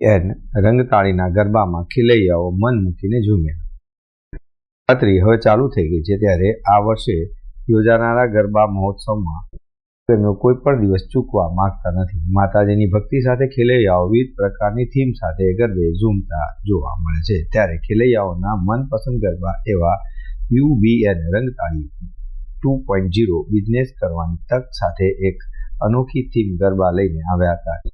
N રંગતાળીના ગરબામાં ખેલૈયાઓ મન મૂકીને ઝૂમ્યા. રાત્રિ હવે ચાલુ થઈ ગઈ છે ત્યારે આ વર્ષે યોજાનારા ગરબા મહોત્સવમાં તેમનો કોઈ પણ દિવસ ચૂકવા માંગતા નથી. માતાજીની ભક્તિ સાથે ખેલૈયાઓ વિવિધ પ્રકારની થીમ સાથે ગરબે ઝૂમતા જોવા મળે છે. ત્યારે ખેલૈયાઓના મનપસંદ ગરબા એવા UBN Rangtali two point zero business કરવાની તક સાથે એક અનોખી થીમ ગરબા લઈને આવ્યા હતા.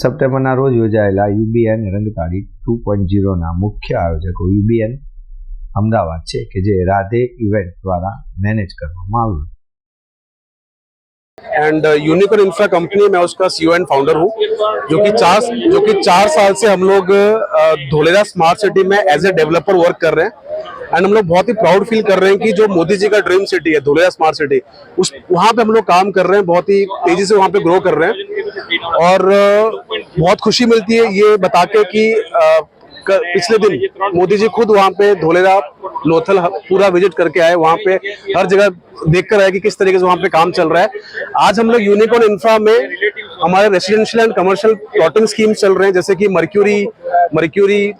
સપ્ટેમ્બરના રોજ યોજાયેલા યુબીએન રંગતાળી ટુ પોઈન્ટ જીરોના મુખ્ય આયોજકો યુબીએન અમદાવાદ છે કે જે રાધે ઇવેન્ટ દ્વારા મેનેજ કરવામાં આવ્યું एंड यूनिकॉर्न इंफ्रा कंपनी मैं उसका सीईओ एंड फाउंडर हूँ जो कि चार जो कि चार साल से हम लोग अ, धोलेरा स्मार्ट सिटी में एज ए डेवलपर वर्क कर रहे हैं एंड हम लोग बहुत ही प्राउड फील कर रहे हैं कि जो मोदी जी का ड्रीम सिटी है धोलेरा स्मार्ट सिटी उस वहाँ पे हम लोग काम कर रहे हैं बहुत ही तेजी से वहाँ पे ग्रो कर रहे हैं और बहुत खुशी मिलती है ये बता के कि, पिछले दिन मोदी जी खुद वहाँ पे धोलेरा लोथल पूरा विज़िट करके आए। वहाँ पे हर जगह देख कर आए कि किस तरीके से वहाँ पे काम चल रहा है। आज हम लोग यूनिकॉर्न इंफ्रा में हमारे residential and commercial plotting scheme चल रहे हैं, जैसे कि मर्क्यूरी मर्क्यूरी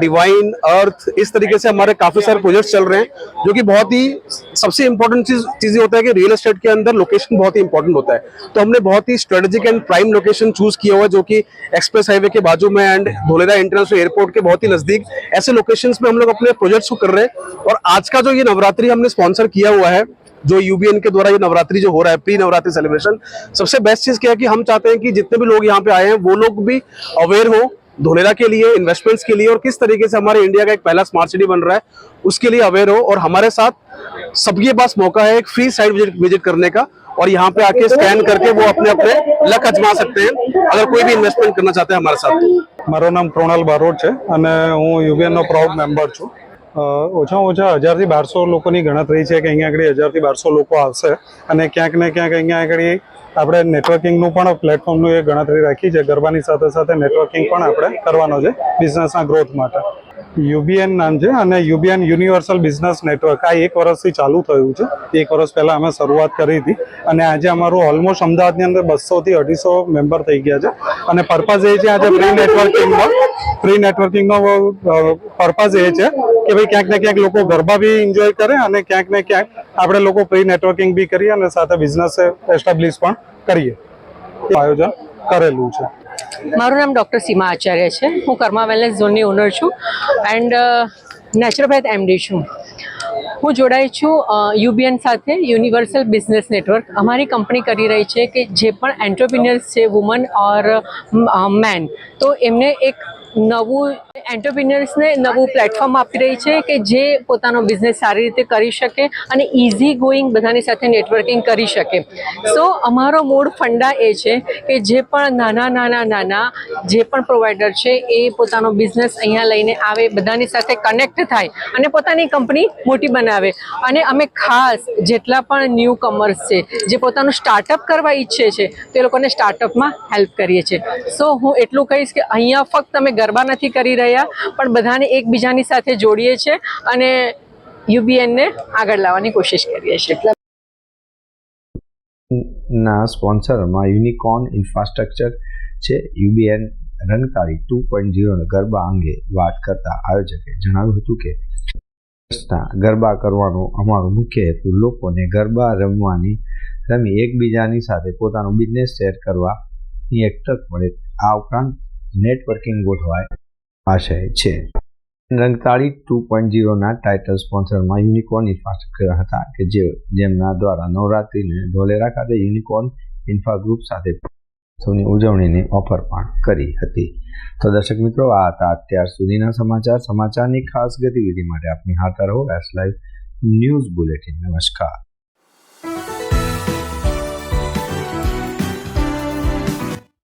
डिवाइन, अर्थ, इस तरीके से हमारे काफ़ी सारे प्रोजेक्ट्स चल रहे हैं, जो कि बहुत ही सबसे इंपॉर्टेंट चीज़ चीज़ होता है कि रियल एस्टेट के अंदर लोकेशन बहुत ही इंपॉर्टेंट होता है। तो हमने बहुत ही strategic and prime location choose किया हुआ है, जो कि एक्सप्रेस हाईवे के बाजू में एंड धोलेरा इंटरनेशनल एयरपोर्ट के बहुत ही नज़दीक, ऐसे लोकेशन में हम लोग अपने प्रोजेक्ट्स को कर रहे हैं। और आज का जो ये नवरात्रि हमने स्पॉन्सर किया हुआ है, जो यूबीएन के द्वारा ये नवरात्रि जो हो रहा है प्री नवरात्रि सेलिब्रेशन सबसे बेस्ट चीज़ क्या है कि हम चाहते हैं कि जितने भी लोग यहाँ पे आए हैं, वो लोग भी अवेयर हो धोलेरा के लिए इन्वेस्टमेंट्स के लिए और किस तरीके से हमारे इंडिया का एक पहला स्मार्ट सिटी बन रहा है उसके लिए अवेयर हो और हमारे साथ सबके पास मौका है एक फ्री साइट विजिट विजिट करने का और यहाँ पे आके स्कैन करके वो अपने अपने लक अजमा सकते हैं अगर कोई भी इन्वेस्टमेंट करना चाहते हैं हमारे साथ तो મારું નામ કૃણાલ બારોટ છે અને હું યુબીએનનો પ્રાઉડ મેમ્બર છું અ, ઓછામાં ઓછા હજારથી બારસો લોકોની ગણતરી છે કે અહીંયા આગળ હજારથી બારસો લોકો આવશે અને ક્યાંક ને ક્યાંક અહીંયા આગળ આપણે નેટવર્કિંગનું પણ પ્લેટફોર્મનું એ ગણતરી રાખી છે. ગરબાની સાથે સાથે નેટવર્કિંગ પણ આપણે કરવાનો છે બિઝનેસના ગ્રોથ માટે. યુબીએન નામ છે અને યુબીએન યુનિવર્સલ બિઝનેસ નેટવર્ક આ એક વર્ષથી ચાલુ થયું છે. એક વર્ષ પહેલાં અમે શરૂઆત કરી હતી અને આજે અમારું ઓલમોસ્ટ અમદાવાદની અંદર બસોથી અઢીસો મેમ્બર થઈ ગયા છે. અને પર્પઝ એ છે આજે ફ્રી નેટવર્કિંગનો ફ્રી નેટવર્કિંગનો પર્પઝ એ છે કે ભાઈ ક્યાંક ને ક્યાંક લોકો ગરબા બી એન્જોય કરે અને ક્યાંક ને ક્યાંક આપણે લોકો ફ્રી નેટવર્કિંગ બી કરીએ અને સાથે બિઝનેસ એસ્ટાબ્લિશ પણ કરીએ. આયોજન કરેલું છે. મારું નામ ડૉક્ટર સીમા આચાર્ય છે. હું કર્મા વેલનેસ ઝોનની ઓનર છું એન્ડ નેચરોપેથ એમડી છું. હું જોડાઈ છું યુબીએન સાથે યુનિવર્સલ બિઝનેસ નેટવર્ક અમારી કંપની કરી રહી છે કે જે પણ એન્ટરપ્રિન્યર્સ છે વુમન ઓર મેન તો એમને એક નવું એન્ટરપ્રિન્યર્સને નવું પ્લેટફોર્મ આપી રહી છે કે જે પોતાનો બિઝનેસ સારી રીતે કરી શકે અને ઇઝી ગોઈંગ બધાની સાથે નેટવર્કિંગ કરી શકે. સો અમારો મૂળ ફંડા એ છે કે જે પણ નાના નાના નાના જે પણ પ્રોવાઈડર છે એ પોતાનો બિઝનેસ અહીંયા લઈને આવે, બધાની સાથે કનેક્ટ થાય અને પોતાની કંપની મોટી બનાવે. અને અમે ખાસ જેટલા પણ ન્યૂ કમર્સ છે, જે પોતાનું સ્ટાર્ટઅપ કરવા ઈચ્છે છે, તે લોકોને સ્ટાર્ટઅપમાં હેલ્પ કરીએ છીએ. સો હું એટલું કહીશ કે અહીંયા ફક્ત અમે ગરબા નથી કરી રહ્યા, પણ બધાને એકબીજાની સાથે જોડીએ છીએ અને યુબીએનને આગળ લાવવાની કોશિશ કરીએ છીએ. ના સ્પોન્સરમાં યુનિકોર્ન ઇન્ફ્રાસ્ટ્રક્ચર છે. યુબીએન રંગતાળી ટુ પોઈન્ટ ઝીરોના ગરબા અંગે વાત કરતા આયોજકે જણાવ્યું હતું કે ગરબા કરવાનો અમારો મુખ્ય હેતુ લોકોને ગરબા રમવાની, રમી એકબીજાની સાથે પોતાનો બિઝનેસ શેર કરવાની એક તક મળે. આ ઉપરાંત નેટવર્કિંગ ગોઠવાય આશય છે. રંગતાળી ટુ પોઈન્ટ ઝીરોના ટાઇટલ સ્પોન્સરમાં યુનિકોર્ન ઇન્ફ્રાસ્ટ્રક્ચર હતા કે જે જેમના દ્વારા નવરાત્રિને ધોલેરા ખાતે યુનિકોર્ન ઇન્ફ્રા ગ્રુપ સાથે સૌની ઉજવણીની ઓફર પણ કરી હતી. તો દર્શક મિત્રો, આ હતા અત્યાર સુધીના સમાચાર. સમાચારની ખાસ ગતિવિધિ માટે આપની હાથ રહો એસ લાઈવ ન્યૂઝ બુલેટિન નમસ્કાર.